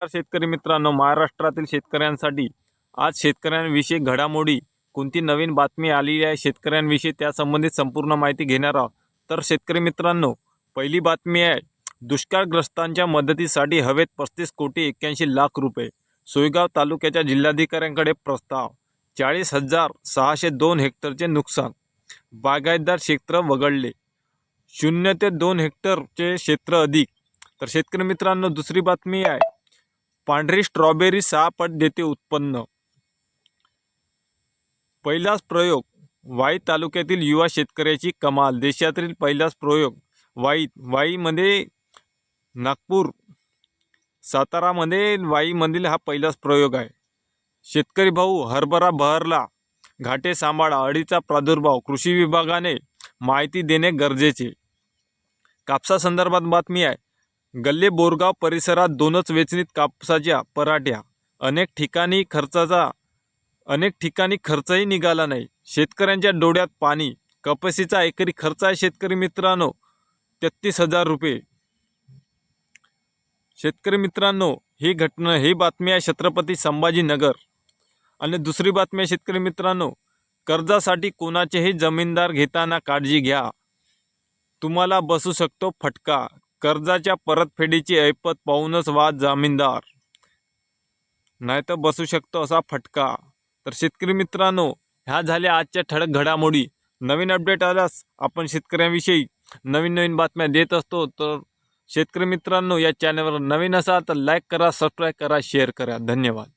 नमस्कार शेतकरी मित्रांनो महाराष्ट्रातील शेतकऱ्यांसाठी आज शेतकऱ्यांविषयी घडामोडी कोणती नवीन बातमी आली आहे शेतकऱ्यांविषयी त्यासंबंधित संपूर्ण माहिती घेणार आहोत. तर शेतकरी मित्रांनो पहिली बातमी आहे दुष्काळग्रस्तांच्या मदतीसाठी हवेत पस्तीस कोटी एक्क्याऐंशी लाख रुपये. सोयगाव तालुक्याच्या जिल्हाधिकाऱ्यांकडे प्रस्ताव चाळीस हजार सहाशे दोन हेक्टरचे नुकसान. बागायतदार क्षेत्र वगळले शून्य ते दोन हेक्टरचे क्षेत्र अधिक. तर शेतकरी मित्रांनो दुसरी बातमी आहे पांढरी स्ट्रॉबेरी सहा पट देते उत्पन्न. पहिलाच प्रयोग वाई तालुक्यातील युवा शेतकऱ्याची कमाल. देशातील पहिलाच प्रयोग वाईत वाईमध्ये नागपूर सातारामध्ये वाईमधील हा पहिलाच प्रयोग आहे. शेतकरी भाऊ हरभरा बहरला. घाटे सांभाळा. अळीचा प्रादुर्भाव. कृषी विभागाने माहिती देणे गरजेचे. कापसासंदर्भात बातमी आहे. गल्ले बोरगाव परिसरात दोनच वेचणीत कापसाच्या पराठ्या. अनेक ठिकाणी खर्चाचा अनेक ठिकाणी खर्चही निघाला नाही. शेतकऱ्यांच्या डोळ्यात पाणी कपाशीचा एकरी खर्च आहे शेतकरी मित्रांनो. तेहतीस हजार रुपये. शेतकरी मित्रांनो ही घटना ही बातमी आहे छत्रपती संभाजीनगर. आणि दुसरी बातमी आहे शेतकरी मित्रांनो कर्जासाठी कोणाचेही जमीनदार घेताना काळजी घ्या. तुम्हाला बसू शकतो फटका. कर्जाच्या परतफेडीची ऐपत पाहूनच वा जामीनदार. नाही तर बसू शकतो असा फटका. तर शेतकरी मित्रांनो ह्या झाल्या आजच्या ठळक घडामोडी. नवीन अपडेट आल्यास आपण शेतकऱ्यांविषयी नवीन नवीन बातम्या देत असतो. तर शेतकरी मित्रांनो या चॅनलवर नवीन असाल तर लाईक करा सबस्क्राईब करा शेअर करा. धन्यवाद.